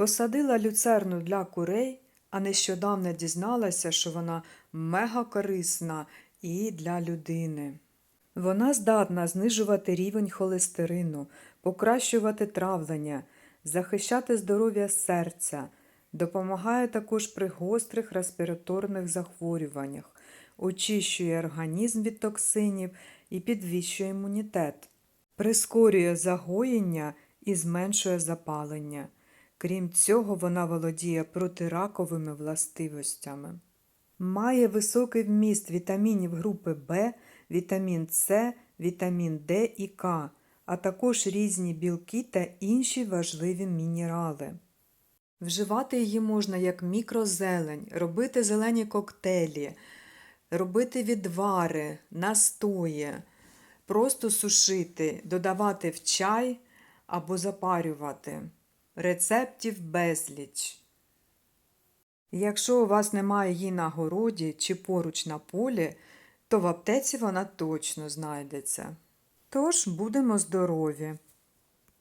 Посадила люцерну для курей, а нещодавно дізналася, що вона мега корисна і для людини. Вона здатна знижувати рівень холестерину, покращувати травлення, захищати здоров'я серця, допомагає також при гострих респіраторних захворюваннях, очищує організм від токсинів і підвищує імунітет, прискорює загоєння і зменшує запалення. Крім цього, вона володіє протираковими властивостями. Має високий вміст вітамінів групи В, вітамін С, вітамін Д і К, а також різні білки та інші важливі мінерали. Вживати її можна як мікрозелень, робити зелені коктейлі, робити відвари, настої, просто сушити, додавати в чай або запарювати. Рецептів безліч. Якщо у вас немає її на городі чи поруч на полі, то в аптеці вона точно знайдеться. Тож будемо здорові.